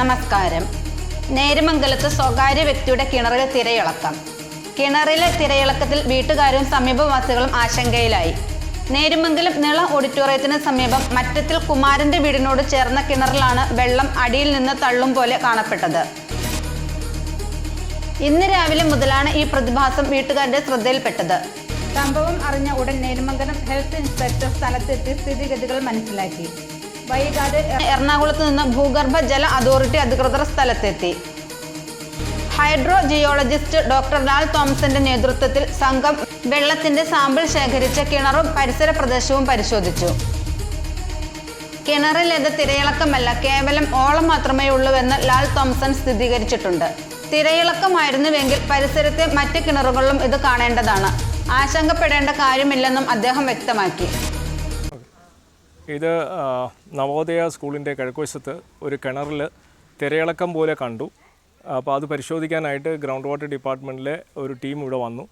നമസ്കാരം. നേരുമംഗലത്ത് സ്വകാര്യ വ്യക്തിയുടെ കിണറിൽ തിരയിളക്കം. കിണറിലെ തിരയിളക്കത്തിൽ വീട്ടുകാരും സമീപവാസികളും ആശങ്കയിലായി. നേരുമംഗലം നിള ഓഡിറ്റോറിയത്തിന് സമീപം മറ്റത്തിൽ കുമാരന്റെ വീടിനോട് ചേർന്ന കിണറിലാണ് വെള്ളം അടിയിൽ നിന്ന് തള്ളും പോലെ കാണപ്പെട്ടത്. ഇന്ന് രാവിലെ മുതലാണ് ഈ പ്രതിഭാസം വീട്ടുകാരുടെ ശ്രദ്ധയിൽപ്പെട്ടത്. സംഭവം അറിഞ്ഞ ഉടൻ നേരുമംഗലം ഹെൽത്ത് ഇൻസ്പെക്ടർ സ്ഥലത്തെത്തി സ്ഥിതിഗതികൾ മനസ്സിലാക്കി. വൈകാതെ എറണാകുളത്ത് നിന്ന് ഭൂഗർഭ ജല അതോറിറ്റി അധികൃതർ സ്ഥലത്തെത്തി. ഹൈഡ്രോ ജിയോളജിസ്റ്റ് ഡോക്ടർ ലാൽ തോമസിന്റെ നേതൃത്വത്തിൽ സംഘം വെള്ളത്തിന്റെ സാമ്പിൾ ശേഖരിച്ച കിണറും പരിസര പ്രദേശവും പരിശോധിച്ചു. കിണറിലേത് തിരയിളക്കമല്ല കേവലം ഓളം മാത്രമേ ഉള്ളൂവെന്ന് ലാൽ തോംസൺ സ്ഥിരീകരിച്ചിട്ടുണ്ട്. തിരയിളക്കമായിരുന്നുവെങ്കിൽ പരിസരത്തെ മറ്റ് കിണറുകളിലും ഇത് കാണേണ്ടതാണ്. ആശങ്കപ്പെടേണ്ട കാര്യമില്ലെന്നും അദ്ദേഹം വ്യക്തമാക്കി. ഇത് നവോദയ സ്കൂളിന്റെ കിഴക്കുവശത്ത് ഒരു കിണറിൽ തിരയിളക്കം പോലെ കണ്ടു. അപ്പോൾ അത് പരിശോധിക്കാനായിട്ട് ഗ്രൗണ്ട് വാട്ടർ ഡിപ്പാർട്ട്മെന്റിലെ ഒരു ടീം ഇവിടെ വന്നു.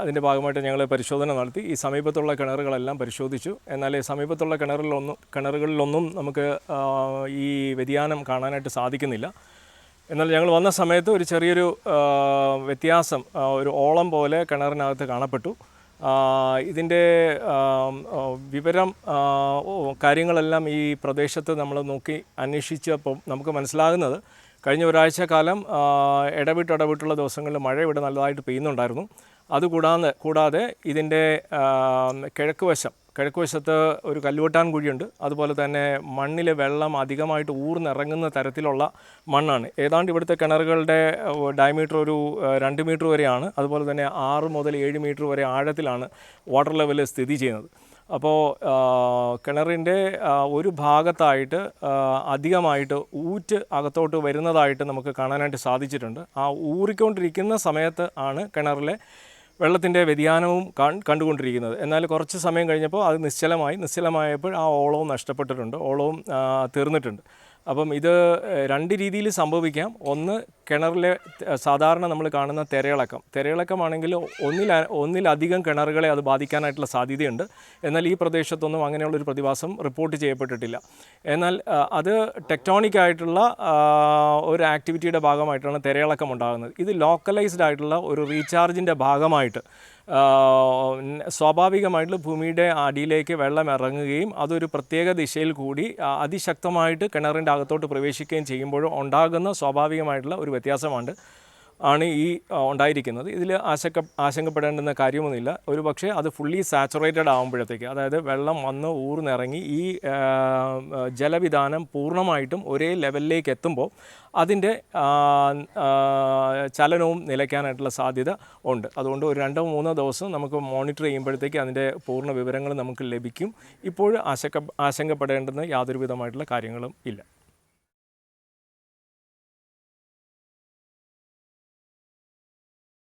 അതിന്റെ ഭാഗമായിട്ട് ഞങ്ങൾ പരിശോധന നടത്തി. ഈ സമീപത്തുള്ള കിണറുകളെല്ലാം പരിശോധിച്ചു. എന്നാൽ ഈ സമീപത്തുള്ള കിണറുകളിലൊന്നും കിണറുകളിലൊന്നും നമുക്ക് ഈ വ്യതിയാനം കാണാനായിട്ട് സാധിക്കുന്നില്ല. എന്നാൽ ഞങ്ങൾ വന്ന സമയത്ത് ഒരു ചെറിയൊരു വ്യത്യാസം ഒരു ഓളം പോലെ കിണറിനകത്ത് കാണപ്പെട്ടു. ഇതിന്റെ വിവരം കാര്യങ്ങളെല്ലാം ഈ പ്രദേശത്ത് നമ്മൾ നോക്കി അന്വേഷിച്ചപ്പോൾ നമുക്ക് മനസ്സിലാകുന്നത് കഴിഞ്ഞ ഒരാഴ്ച കാലം ഇടവിട്ട് ഇടവിട്ടുള്ള ദിവസങ്ങളിൽ മഴ ഇവിടെ നല്ലതായിട്ട് പെയ്യുന്നുണ്ടായിരുന്നു. അതുകൂടാതെ കൂടാതെ ഇതിന്റെ കിഴക്ക് വശം കിഴക്ക് വശത്ത് ഒരു കല്ലുവട്ടാൻ കുഴിയുണ്ട്. അതുപോലെ തന്നെ മണ്ണിൽ വെള്ളം അധികമായിട്ട് ഊർന്നിറങ്ങുന്ന തരത്തിലുള്ള മണ്ണാണ്. ഏതാണ്ട് ഇവിടുത്തെ കിണറുകളുടെ ഡയമീറ്റർ ഒരു രണ്ട് മീറ്റർ വരെയാണ്. അതുപോലെ തന്നെ ആറ് മുതൽ ഏഴ് മീറ്റർ വരെ ആഴത്തിലാണ് വാട്ടർ ലെവൽ സ്ഥിതി ചെയ്യുന്നത്. അപ്പോൾ കിണറിന്റെ ഒരു ഭാഗത്തായിട്ട് അധികമായിട്ട് ഊറ്റ് അകത്തോട്ട് വരുന്നതായിട്ട് നമുക്ക് കാണാനായിട്ട് സാധിച്ചിട്ടുണ്ട്. ആ ഊറിക്കൊണ്ടിരിക്കുന്ന സമയത്ത് ആണ് കിണറിലെ വെള്ളത്തിന്റെ വ്യതിയാനവും കണ്ടുകൊണ്ടിരിക്കുന്നത്. എന്നാൽ കുറച്ച് സമയം കഴിഞ്ഞപ്പോൾ അത് നിശ്ചലമായി നിശ്ചലമായപ്പോൾ ആ ഓളവും നഷ്ടപ്പെട്ടിട്ടുണ്ട്. ഓളവും തീർന്നിട്ടുണ്ട്. അപ്പം ഇത് രണ്ട് രീതിയിൽ സംഭവിക്കാം. ഒന്ന് കിണറിലെ സാധാരണ നമ്മൾ കാണുന്ന തിരയിളക്കം. തിരയിളക്കമാണെങ്കിൽ ഒന്നിൽ ഒന്നിലധികം കിണറുകളെ അത് ബാധിക്കാനായിട്ടുള്ള സാധ്യതയുണ്ട്. എന്നാൽ ഈ പ്രദേശത്തൊന്നും അങ്ങനെയുള്ളൊരു പ്രതിഭാസം റിപ്പോർട്ട് ചെയ്യപ്പെട്ടിട്ടില്ല. എന്നാൽ അത് ടെക്ടോണിക് ആയിട്ടുള്ള ഒരു ആക്ടിവിറ്റിയുടെ ഭാഗമായിട്ടാണ് തിരയിളക്കം ഉണ്ടാകുന്നത്. ഇത് ലോക്കലൈസ്ഡ് ആയിട്ടുള്ള ഒരു റീചാർജിന്റെ ഭാഗമായിട്ട് സ്വാഭാവികമായിട്ടുള്ള ഭൂമിയുടെ അടിയിലേക്ക് വെള്ളം ഇറങ്ങുകയും അതൊരു പ്രത്യേക ദിശയിൽ കൂടി അതിശക്തമായിട്ട് കിണറിന്റെ അകത്തോട്ട് പ്രവേശിക്കുകയും ചെയ്യുമ്പോൾ ഉണ്ടാകുന്ന സ്വാഭാവികമായിട്ടുള്ള ഒരു വ്യത്യാസമാണ് ആണ് ഈ ഉണ്ടായിരിക്കുന്നത്. ഇതിൽ ആശങ്ക ആശങ്കപ്പെടേണ്ടുന്ന കാര്യമൊന്നുമില്ല. ഒരു പക്ഷേ അത് ഫുള്ളി സാച്ചുറേറ്റഡ് ആകുമ്പോഴത്തേക്ക് അതായത് വെള്ളം വന്ന് ഊർന്നിറങ്ങി ഈ ജലവിധാനം പൂർണമായിട്ടും ഒരേ ലെവലിലേക്ക് എത്തുമ്പോൾ അതിന്റെ ചലനവും നിലയ്ക്കാനായിട്ടുള്ള സാധ്യത ഉണ്ട്. അതുകൊണ്ട് ഒരു രണ്ടോ മൂന്നോ ദിവസം നമുക്ക് മോണിറ്റർ ചെയ്യുമ്പോഴത്തേക്ക് അതിന്റെ പൂർണ വിവരങ്ങൾ നമുക്ക് ലഭിക്കും. ഇപ്പോൾ ആശങ്ക ആശങ്കപ്പെടേണ്ടുന്ന യാതൊരു വിധമായിട്ടുള്ള കാര്യങ്ങളും ഇല്ല.